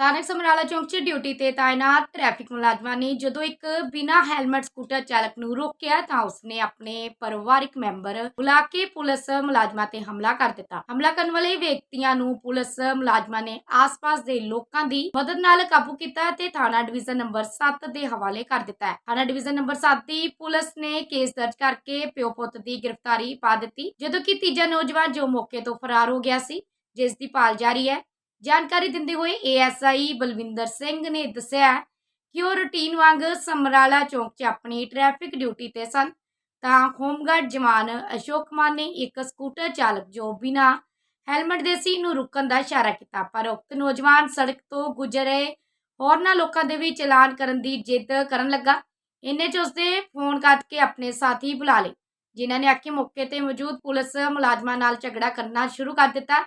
ਸਥਾਨਕ ਸਮਰਾਲਾ ਚੌਂਕ 'ਚ ਡਿਊਟੀ ਤੇ ਤਾਇਨਾਤ ਟ੍ਰੈਫਿਕ ਮੁਲਾਜ਼ਮਾਂ ਨੇ ਜਦੋਂ ਇੱਕ ਬਿਨਾਂ ਹੈਲਮਟ ਸਕੂਟਰ ਚਾਲਕ ਨੂੰ ਰੋਕਿਆ ਤਾਂ ਉਸਨੇ ਆਪਣੇ ਪਰਿਵਾਰਕ ਮੈਂਬਰ ਬੁਲਾ ਕੇ ਪੁਲਿਸ ਮੁਲਾਜ਼ਮਾਂ ਤੇ ਹਮਲਾ ਕਰ ਦਿੱਤਾ। ਹਮਲਾ ਕਰਨ ਵਾਲੇ ਵਿਅਕਤੀਆਂ ਨੂੰ ਪੁਲਿਸ ਮੁਲਾਜ਼ਮਾਂ ਨੇ ਆਸ-ਪਾਸ ਦੇ ਲੋਕਾਂ ਦੀ ਮਦਦ ਨਾਲ ਕਾਬੂ ਕੀਤਾ ਤੇ ਥਾਣਾ ਡਿਵੀਜ਼ਨ ਨੰਬਰ 7 ਦੇ ਹਵਾਲੇ ਕਰ ਦਿੱਤਾ ਥਾਣਾ ਡਿਵੀਜ਼ਨ ਨੰਬਰ 7 ਦੀ ਪੁਲਿਸ ਨੇ ਕੇਸ ਦਰਜ ਕਰਕੇ ਪਿਓ ਪੁੱਤ ਦੀ ਗ੍ਰਿਫਤਾਰੀ ਪਾ ਦਿੱਤੀ, ਜਦੋਂ ਕਿ ਤੀਜਾ ਨੌਜਵਾਨ ਜੋ ਮੌਕੇ ਤੋਂ ਫਰਾਰ ਹੋ ਗਿਆ ਸੀ, ਜਿਸ ਦੀ ਭਾਲ ਜਾਰੀ ਹੈ। ਜਾਣਕਾਰੀ ਦਿੰਦੇ ਹੋਏ ਏਐਸਆਈ ਬਲਵਿੰਦਰ ਸਿੰਘ ਨੇ ਦੱਸਿਆ ਕਿ ਉਹ ਰੁਟੀਨ ਵਾਂਗ ਸਮਰਾਲਾ ਚੌਂਕ 'ਚ ਆਪਣੀ ਟ੍ਰੈਫਿਕ ਡਿਊਟੀ ਤੇ ਸਨ। ਤਾਂ ਹੋਮਗਾਰਡ ਜਵਾਨ ਅਸ਼ੋਕ ਕੁਮਾਰ ਨੇ ਇੱਕ ਸਕੂਟਰ ਚਾਲਕ ਜੋ ਬਿਨਾਂ ਹੈਲਮਟ ਦੇ ਸੀ ਨੂੰ ਰੁਕਣ ਦਾ ਇਸ਼ਾਰਾ ਕੀਤਾ। ਪਰ ਉਕਤ ਨੌਜਵਾਨ ਸੜਕ ਤੋਂ ਗੁਜ਼ਰ ਰਹੇ ਹੋਰਨਾਂ ਲੋਕਾਂ ਦੇ ਵੀ ਚਲਾਨ ਕਰਨ ਦੀ ਜਿੱਦ ਕਰਨ ਲੱਗਾ। ਇੰਨੇ 'ਚ ਉਸਦੇ ਫੋਨ ਕੱਟ ਕੇ ਆਪਣੇ ਸਾਥੀ ਬੁਲਾ ਲਏ, ਜਿਨ੍ਹਾਂ ਨੇ ਆਕੇ ਮੌਕੇ ਤੇ ਮੌਜੂਦ ਪੁਲਿਸ ਮੁਲਾਜ਼ਮਾਂ ਨਾਲ ਝਗੜਾ ਕਰਨਾ ਸ਼ੁਰੂ ਕਰ ਦਿੱਤਾ।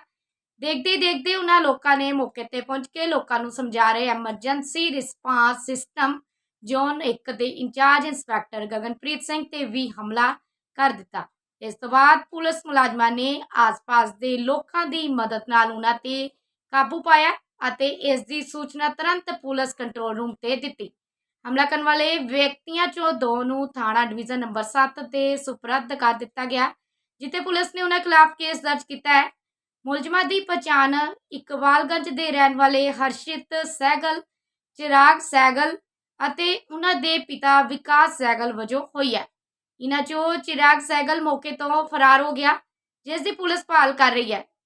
ਦੇਖਦੇ ਦੇਖਦੇ ਉਹਨਾਂ ਲੋਕਾਂ ਨੇ ਮੌਕੇ ਤੇ ਪਹੁੰਚ ਕੇ ਲੋਕਾਂ ਨੂੰ ਸਮਝਾ ਰਹੇ ਐਮਰਜੈਂਸੀ ਰਿਸਪਾਂਸ ਸਿਸਟਮ ਜ਼ੋਨ 1 ਦੇ ਇੰਚਾਰਜ ਇੰਸਪੈਕਟਰ ਗਗਨਪ੍ਰੀਤ ਸਿੰਘ ਤੇ ਵੀ ਹਮਲਾ ਕਰ ਦਿੱਤਾ। ਇਸ ਤੋਂ ਬਾਅਦ ਪੁਲਿਸ ਮੁਲਾਜ਼ਮਾਂ ਨੇ ਆਸ-ਪਾਸ ਦੇ ਲੋਕਾਂ ਦੀ ਮਦਦ ਨਾਲ ਉਹਨਾਂ ਤੇ ਕਾਬੂ ਪਾਇਆ ਅਤੇ ਇਸ ਦੀ ਸੂਚਨਾ ਤੁਰੰਤ ਪੁਲਿਸ ਕੰਟਰੋਲ ਰੂਮ ਤੇ ਦਿੱਤੀ। ਹਮਲਾ ਕਰਨ ਵਾਲੇ ਵਿਅਕਤੀਆਂ ਚੋਂ ਦੋ ਨੂੰ ਥਾਣਾ ਡਿਵੀਜ਼ਨ ਨੰਬਰ 7 ਤੇ ਸੁਪਰਦ ਕਰ ਦਿੱਤਾ ਗਿਆ, ਜਿੱਥੇ ਪੁਲਿਸ ਨੇ ਉਹਨਾਂ ਖਿਲਾਫ ਕੇਸ ਦਰਜ ਕੀਤਾ ਹੈ। ਮੁਲਜ਼ਮਾਂ ਦੀ ਪਛਾਣ ਇਕਬਾਲਗੰਜ ਦੇ ਰਹਿਣ ਵਾਲੇ ਹਰਸ਼ਿਤ ਸਹਿਗਲ ਚਿਰਾਗ ਸਹਿਗਲ ਅਤੇ ਉਹਨਾਂ ਦੇ ਪਿਤਾ ਵਿਕਾਸ ਸਹਿਗਲ ਵਜੋਂ ਹੋਈ ਹੈ। ਇਹਨਾਂ ਚੋਂ ਚਿਰਾਗ ਸਹਿਗਲ ਮੌਕੇ ਤੋਂ ਫਰਾਰ ਹੋ ਗਿਆ, ਜਿਸ ਦੀ ਪੁਲਿਸ ਭਾਲ ਕਰ ਰਹੀ ਹੈ।